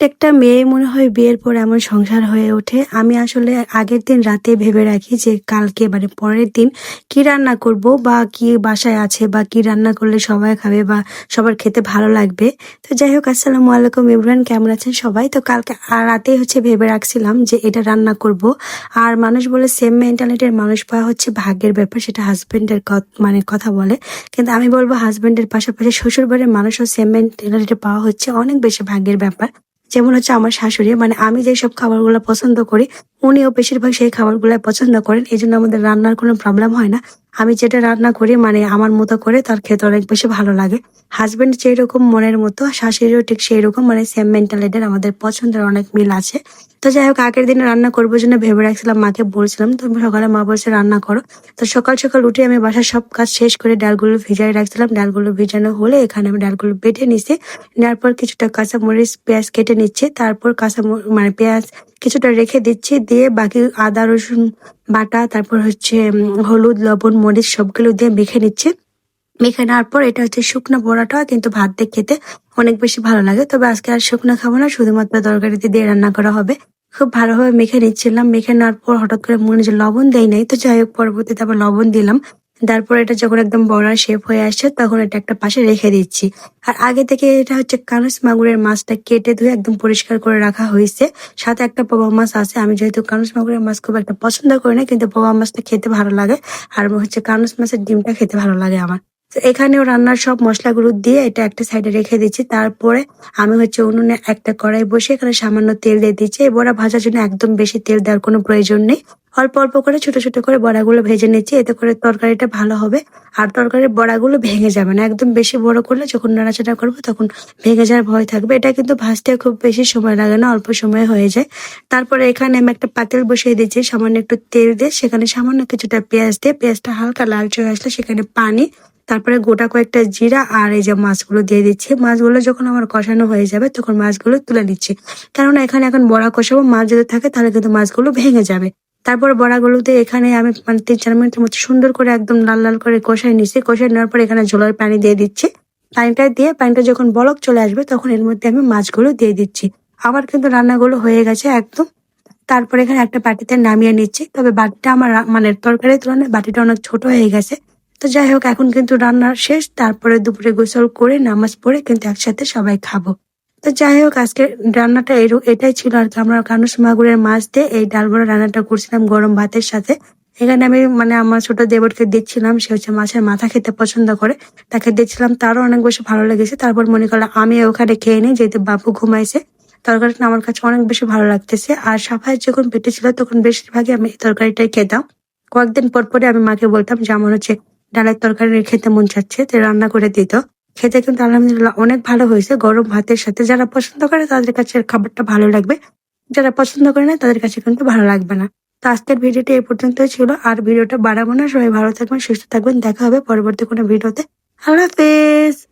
প্রত্যেকটা মেয়ে মনে হয় বিয়ের পর এমন সংসার হয়ে ওঠে। আমি আসলে আগের দিন রাতে ভেবে রাখি যে কালকে মানে পরের দিন কি রান্না করব বা কি বাসায় আছে বা কি রান্না করলে সবাই খাবে বা সবার খেতে ভালো লাগবে। তো যাই হোক, আসসালামু আলাইকুম ইমরান, কেমন আছেন সবাই? তো কালকে আর রাতেই হচ্ছে ভেবে রাখছিলাম যে এটা রান্না করব। আর মানুষ বলে সেম মেন্টালিটির মানুষ পাওয়া হচ্ছে ভাগ্যের ব্যাপার, সেটা হাজবেন্ডের মানে কথা বলে। কিন্তু আমি বলব হাজবেন্ডের পাশাপাশি শ্বশুরবাড়ির মানুষও সেম মেন্টালিটি পাওয়া হচ্ছে, অনেক বেশি ভাগ্যের ব্যাপার। যেমন হচ্ছে আমার শাশুড়ি মানে আমি যে সব খাবারগুলো পছন্দ করি, উনিও বেশিরভাগ সেই খাবারগুলো পছন্দ করেন। এই জন্য আমাদের রান্নার কোনো প্রবলেম হয় না। আমি যেটা রান্না করি মানে আমার মতো করে তার খেতে অনেক বেশি ভালো লাগে। হাজবেন্ড যেই রকম মনের মতো, শাশুড়িও ঠিক সেই রকম মানে সেম মেন্টালিটির আমাদের পছন্দের অনেক মিল আছে। তো যাই হোক, আগের দিনে রান্না করব জন্য ভেবে রাখছিলাম, মাকে বলছিলাম তো সকালে মা বলছে রান্না করো। তো সকাল সকাল উঠে আমি বাসার সব কাজ শেষ করে ডালগুলো ভিজাই রাখছিলাম। ডালগুলো ভিজানো হলে এখানে আমি ডালগুলো বেটে নিছি। পর কিছুটা কাঁচামরিচ, পেঁয়াজ কেটে নিচ্ছি। তারপর কাঁচা মানে পেঁয়াজ কিছুটা রেখে দিচ্ছি, দিয়ে বাকি আদা, রসুন বাটা, তারপর হচ্ছে হলুদ, লবণ, মরিচ সবগুলো দিয়ে মেখে নিচ্ছি। মেখে নেওয়ার পর এটা হচ্ছে শুকনো বড়াটা কিন্তু ভাত দিয়ে খেতে অনেক বেশি ভালো লাগে। তবে আজকে আর শুকনো খাব না, শুধুমাত্র তরকারিতে দিয়ে রান্না করা হবে। খুব ভালোভাবে মেখে নিচ্ছিলাম। মেখে নেওয়ার পর হঠাৎ করে মনে যে লবণ দেয় নাই। তো যাই হোক, পরবর্তীতে আবার লবণ দিলাম। তারপর এটা যখন একদম বড়া শেপ হয়ে আসছে, তখন এটা একটা পাশে রেখে দিচ্ছি। আর আগে থেকে এটা হচ্ছে কানস মাগুরের মাছটা কেটে ধুয়ে একদম পরিষ্কার করে রাখা হয়েছে। সাথে একটা পবা মাছ আছে। আমি যেহেতু কানস মাগুরের মাছ খুব একটা পছন্দ করি না, কিন্তু পবা মাছটা খেতে ভালো লাগে। আর হচ্ছে কানস মাছের ডিমটা খেতে ভালো লাগে আমার। এখানেও রান্নার সব মশলাগুলো দিয়ে এটা একটা সাইডে রেখে দিচ্ছি। তারপরে আমি হচ্ছে উনুনে একটা কড়াই বসে এখানে সামান্য তেল দিয়ে দিচ্ছি। এই বড়া ভাজার জন্য একদম বেশি তেল দেওয়ার কোনো প্রয়োজন নেই। অল্প অল্প করে ছোট ছোট করে বড়াগুলো ভেজে নিচ্ছি, এতে করে তরকারিটা ভালো হবে। আর তরকারির বড়াগুলো ভেঙে যাবে না। একদম বেশি বড় করলে যখন নাড়াচাড়া করব তখন ভেঙে যাওয়ার ভয় থাকবে। এটা কিন্তু ভাজতে খুব বেশি সময় লাগে না, অল্প সময় হয়ে যায়। তারপরে এখানে আমি একটা পাতিল বসিয়ে দিচ্ছি। সামান্য একটু তেল দিয়ে সেখানে সামান্য কিছুটা পেঁয়াজ দিয়ে, পেঁয়াজটা হালকা লালচে হয়ে আসলে সেখানে পানি, তারপরে গোটা কয়েকটা জিরা আর এই যে মাছগুলো দিয়ে দিচ্ছি। মাছগুলো যখন আমার কষানো হয়ে যাবে তখন মাছগুলো তুলে নিচ্ছি। কেননা এখানে এখন বড়া কষাবো, মাছ যদি থাকে তাহলে কিন্তু মাছগুলো ভেঙে যাবে। তারপর বড়াগুলোতে এখানে আমি মানে তিন চার মিনিটের মতো সুন্দর করে একদম লাল লাল করে কষাই নিচ্ছি কষাই নেওয়ার পর এখানে জলের পানি দিয়ে দিচ্ছি। পানিটা দিয়ে, পানিটা যখন বলক চলে আসবে তখন এর মধ্যে আমি মাছগুলো দিয়ে দিচ্ছি। আবার কিন্তু রান্নাগুলো হয়ে গেছে একদম। তারপরে এখানে একটা বাটিতে নামিয়ে নিচ্ছি। তবে বাটিটা আমার মানে তরকারির তুলনায় বাটিটা অনেক ছোট হয়ে গেছে। তো যাই হোক, এখন কিন্তু রান্নার শেষ। তারপরে দুপুরে গোসল করে নামাজ পড়ে কিন্তু একসাথে সবাই খাব। তো যাই হোক আজকে রান্নাটা এর, এটাই ছিল আর কি। আমরা কানুস মাগুরের মাছ দিয়ে এই ডাল বড়া রান্নাটা করছিলাম গরম ভাতের সাথে। এখানে আমি মানে আমার ছোট দেবরকে দিচ্ছিলাম, সে হচ্ছে মাছের মাথা খেতে পছন্দ করে। তাকে দিচ্ছিলাম, তারও অনেক বেশি ভালো লেগেছে। তারপর মনে করলাম আমি ওখানে খেয়ে নিই, যেহেতু বাবু ঘুমাইছে। তরকারিটা আমার কাছে অনেক বেশি ভালো লাগতেছে। আর সাফাই যখন পেটে ছিল, তখন বেশিরভাগই আমি তরকারিটাই খেতাম। কয়েকদিন পর পরে আমি মাকে বলতাম যে, আমার হচ্ছে ডালের তরকারি খেতে মন চাচ্ছে। তো রান্না করে দিত। খেতে কিন্তু আলহামদুলিল্লাহ অনেক ভালো হয়েছে। গরম ভাতের সাথে যারা পছন্দ করে তাদের কাছে খাবারটা ভালো লাগবে। যারা পছন্দ করে না তাদের কাছে কিন্তু ভালো লাগবে না। তো আজকের ভিডিওটি এই পর্যন্তই ছিল। আর ভিডিওটা বাড়াবো না। সবাই ভালো থাকবেন, সুস্থ থাকবেন। দেখা হবে পরবর্তী কোনো ভিডিওতে। আল্লাহ হাফেজ।